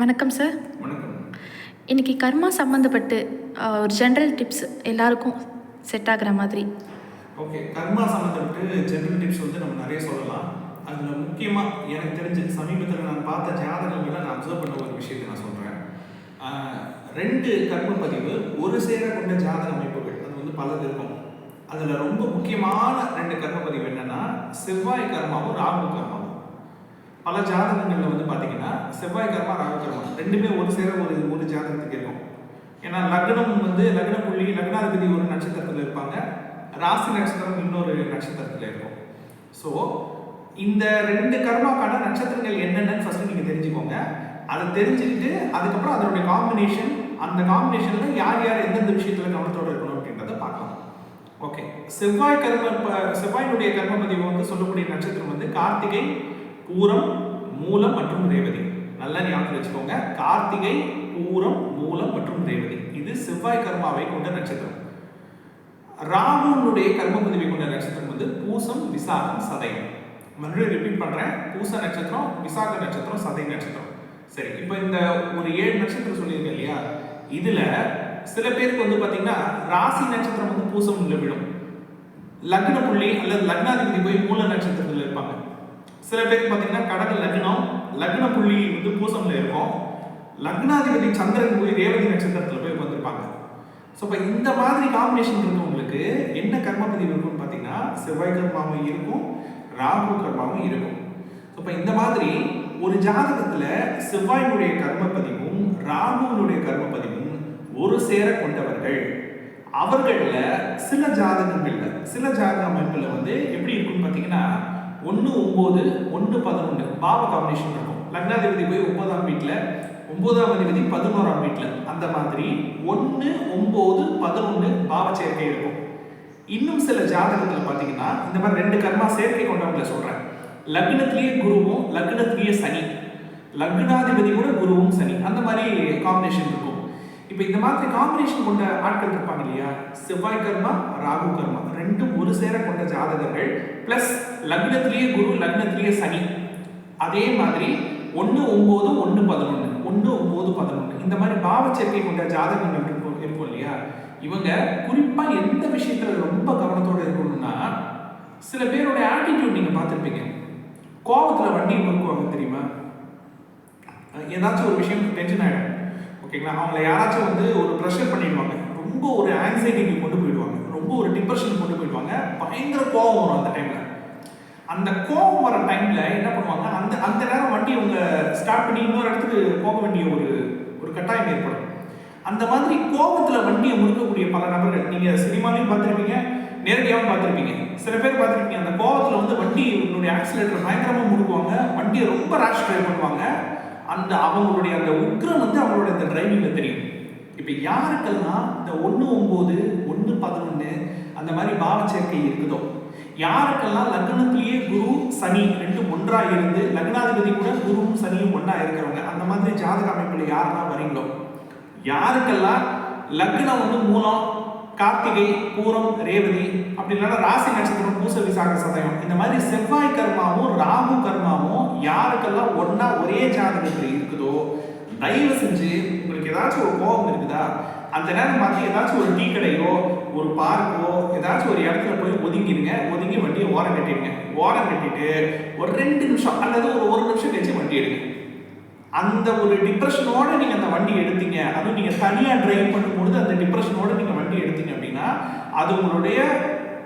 வணக்கம் சார் வணக்கம் இன்னைக்கு கர்மா சம்மந்தப்பட்டு ஒரு ஜென்ரல் டிப்ஸ் எல்லாருக்கும் செட் ஆகிற மாதிரி. ஓகே கர்மா சம்மந்தப்பட்டு ஜென்ரல் டிப்ஸ் வந்து நம்ம நிறைய சொல்லலாம். அதில் முக்கியமாக எனக்கு தெரிஞ்ச சமீபத்தில் நான் பார்த்த ஜாதகங்களை நான் அப்சர்வ் பண்ண ஒரு விஷயத்தை நான் சொல்கிறேன் ரெண்டு கர்ம பதிவு ஒரு சேர கொண்ட ஜாதக அமைப்புகள் அது வந்து பலது இருக்கும். அதில் ரொம்ப முக்கியமான ரெண்டு கர்ம பதிவு என்னென்னா செவ்வாய் கர்மாவும் ராகு கர்மாவும். பல ஜாதகங்களில் வந்து பார்த்தீங்கன்னா செவ்வாய் கர்மா ராகு கர்மா ரெண்டுமே ஒரு சேர ஒரு ஒரு ஜாதகத்துக்கு இருக்கும். ஏன்னா லக்னம் வந்து லக்ன புள்ளி லக்னாதிபதி ஒரு நட்சத்திரத்தில் இருப்பாங்க. ராசி நட்சத்திரம் இன்னொரு நட்சத்திரத்தில் இருக்கும். ஸோ இந்த ரெண்டு கர்மாக்கான நட்சத்திரங்கள் என்னென்னு ஃபர்ஸ்ட் நீங்கள் தெரிஞ்சுக்கோங்க. அதை தெரிஞ்சுக்கிட்டு அதுக்கப்புறம் அதனுடைய காம்பினேஷன் அந்த காம்பினேஷனில் யார் யார் எந்தெந்த விஷயத்தில் கவனத்தோடு இருக்கணும் அப்படின்றத பார்க்கலாம். ஓகே செவ்வாய் கர்ம செவ்வாயினுடைய கர்ம பதிவு வந்து சொல்லக்கூடிய நட்சத்திரம் வந்து கார்த்திகை பூரம் மூலம் மற்றும் ரேவதி. நல்லா ஞாபகம் வச்சுக்கோங்க. கார்த்திகை பூரம் மூலம் மற்றும் ரேவதி. இது செவ்வாய் கர்மாவை கொண்ட நட்சத்திரம். ராகுனுடைய கர்ம பதிவை கொண்ட நட்சத்திரம் வந்து பூசம் விசாகம் சதயம். மறுபடியும் ரிப்பீட் பண்றேன். பூச நட்சத்திரம் விசாக நட்சத்திரம் சதய நட்சத்திரம். சரி இப்போ இந்த ஒரு ஏழு நட்சத்திரம் சொல்லியிருக்கேன் இல்லையா? இதுல சில பேருக்கு வந்து பாத்தீங்கன்னா ராசி நட்சத்திரம் வந்து பூசம் விடும் லக்ன புள்ளி அல்லது லக்னாதிபதி போய் மூல நட்சத்திரத்தில் இருப்பாங்க. சில பேருக்கு பார்த்தீங்கன்னா கடக லக்னம் லக்ன புள்ளி வந்து பூசம்ல இருக்கும். லக்னாதிபதி சந்திரன் போய் ரேவதி நட்சத்திரத்தில் போய் வந்திருப்பாங்க ஸோ இப்போ இந்த மாதிரி காம்பினேஷன் இருக்கவங்களுக்கு என்ன கர்மபதி இருக்கும்னு பார்த்தீங்கன்னா செவ்வாய் கர்மாவும் இருக்கும் ராகு கர்மாவும் இருக்கும். ஸோ இப்போ இந்த மாதிரி ஒரு ஜாதகத்தில் செவ்வாயினுடைய கர்மபதிவும் ராகுனுடைய கர்மபதிவும் ஒரு சேர கொண்டவர்கள். அவர்களில் சில ஜாதகங்களில் சில ஜாதக அமைப்பில் வந்து எப்படி இருக்கும்னு பார்த்தீங்கன்னா ஒன்று ஒம்பது ஒன்று பதினொன்று பாவ காம்பினேஷன் இருக்கும். லக்னாதிபதி போய் ஒன்பதாம் வீட்டில் ஒன்பதாம் அதிபதி பதினோராம் வீட்டில் அந்த மாதிரி ஒன்று ஒம்பது பதினொன்று பாவ சேர்க்கை இருக்கும். இன்னும் சில ஜாதகத்தில் பார்த்தீங்கன்னா இந்த மாதிரி ரெண்டு கர்மா சேர்க்கை கொண்டவங்களை சொல்கிறேன் லக்னத்திலேயே குருவும் லக்னத்திலேயே சனி. லக்னாதிபதி கூட குருவும் சனி. அந்த மாதிரி காம்பினேஷன் இருக்கும். இப்போ இந்த மாதிரி காம்பினேஷன் கொண்ட ஆட்கள் இருப்பாங்க இல்லையா? செவ்வாய் கர்மா ராகு கர்மா. ரெண்டும் ஒரு சேர கொண்ட ஜாதகர்கள். பிளஸ் லக்னத்திலேயே குரு லக்னத்திலேயே சனி. அதே மாதிரி ஒன்று ஒம்பது ஒன்று பதினொன்று ஒன்று ஒம்பது பதினொன்று இந்த மாதிரி பாவச்சேர்க்கை கொண்ட ஜாதகங்கள் இருக்கும் இருக்கும் இல்லையா? இவங்க குறிப்பாக எந்த விஷயத்தில் ரொம்ப கவனத்தோடு இருக்கணும்னா சில பேரோட ஆட்டிடியூட் நீங்கள் பார்த்துருப்பீங்க. கோபத்தில் வண்டி முறுக்குவாங்க தெரியுமா? ஏதாச்சும் ஒரு விஷயம் டென்ஷன் ஆகிடும் ஓகேங்களா அவங்கள யாராச்சும் வந்து ஒரு ப்ரெஷர் பண்ணிடுவாங்க. ரொம்ப ஒரு ஆங்ஸைட்டிக்கு கொண்டு போயிடும் ரொம்ப ஒரு டிப்ரெஷன் கொண்டு போயிடுவாங்க. பயங்கர கோபம் வரும் அந்த டைமில் அந்த கோபம் வர டைமில் என்ன பண்ணுவாங்க? அந்த அந்த நேரம் வண்டி அவங்க ஸ்டார்ட் பண்ணி இன்னொரு இடத்துக்கு போக வேண்டிய ஒரு ஒரு கட்டாயம் ஏற்படும். அந்த மாதிரி கோபத்தில் வண்டியை முறுக்கக்கூடிய பல நபர்கள் நீங்கள் சினிமாலையும் பார்த்துருப்பீங்க நேரடியாகவும் பார்த்துருப்பீங்க. சில பேர் பார்த்துருப்பீங்க அந்த கோபத்தில் வந்து வண்டி உங்களுடைய ஆக்சிலேட்டர் பயங்கரமாக முடுக்குவாங்க வண்டியை ரொம்ப ரேஷ் ட்ரைவ் பண்ணுவாங்க. அந்த அவங்களுடைய அந்த உக்ரம் வந்து அவங்களுடைய அந்த டிரைவிங்கில் தெரியும். இப்போ யாருக்கெல்லாம் இந்த ஒன்று ஒம்பது ரெண்டு பதினொன்று அந்த மாதிரி பாவச்சேர்க்கை இருக்குதோ? யாருக்கெல்லாம் லக்னத்திலேயே குரு சனி ரெண்டும் ஒன்றாக இருந்து லக்னாதிபதி கூட குருவும் சனியும் ஒன்றா இருக்கிறவங்க அந்த மாதிரி ஜாதக அமைப்பில் யாரெல்லாம் வரீங்களோ? யாருக்கெல்லாம் லக்னம் வந்து மூலம் கார்த்திகை பூரம் ரேவதி அப்படி இல்லைன்னா ராசி நட்சத்திரம் பூச விசாக சதயம் இந்த மாதிரி செவ்வாய் கர்மாவும் ராகு கர்மாவும் யாருக்கெல்லாம் ஒன்றா ஒரே ஜாதகத்தில் இருக்குதோ? தயவு செஞ்சு உங்களுக்கு ஏதாச்சும் ஒரு கோபம் இருக்குதா? அந்த நேரம் பார்த்து ஏதாச்சும் ஒரு டீ கடையோ ஒரு பார்க்கோ ஏதாச்சும் ஒரு இடத்துல போய் ஒதுங்கிடுங்க ஒதுங்கி வண்டியை ஓரம் கட்டிடுங்க. ஓரம் கட்டிட்டு ஒரு ரெண்டு நிமிஷம் அல்லது ஒரு ஒரு நிமிஷம் கழிச்சு வண்டி எடுங்க. அந்த ஒரு டிப்ரெஷனோட நீங்கள் அந்த வண்டி எடுத்தீங்க. அதுவும் நீங்கள் தனியாக ட்ரைவ் பண்ணும்பொழுது அந்த டிப்ரெஷனோட நீங்கள் வண்டி எடுத்தீங்க அப்படின்னா அது உங்களுடைய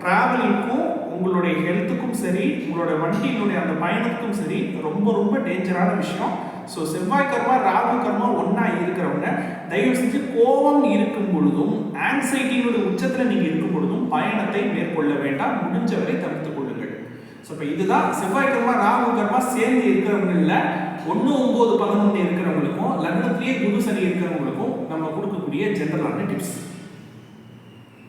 ட்ராவலிங்க்கும் உங்களுடைய ஹெல்த்துக்கும் சரி உங்களோட வண்டியினுடைய அந்த பயணத்துக்கும் சரி ரொம்ப ரொம்ப டேஞ்சரான விஷயம். ஸோ செவ்வாய் கர்மா ராகு கர்மா ஒன்றா இருக்கிறவங்க தயவு செஞ்சு கோபம் இருக்கும் பொழுதும் ஆங்ஸைட்டியினுடைய உச்சத்தில் நீங்கள் இருக்கும் பொழுதும் பயணத்தை மேற்கொள்ள வேண்டாம். முடிஞ்சவரை தவிர்த்துக் கொள்ளுங்கள். ஸோ இப்போ இதுதான் செவ்வாய் கர்மா ராகு கர்மா சேர்ந்து இருக்கிறவங்கள ஒன்று ஒம்பது பதினொன்று இருக்கிறவங்களுக்கும் லக்னத்திலேயே குரு சனி இருக்கிறவங்களுக்கும் நம்ம கொடுக்கக்கூடிய ஜென்ரலான டிப்ஸ்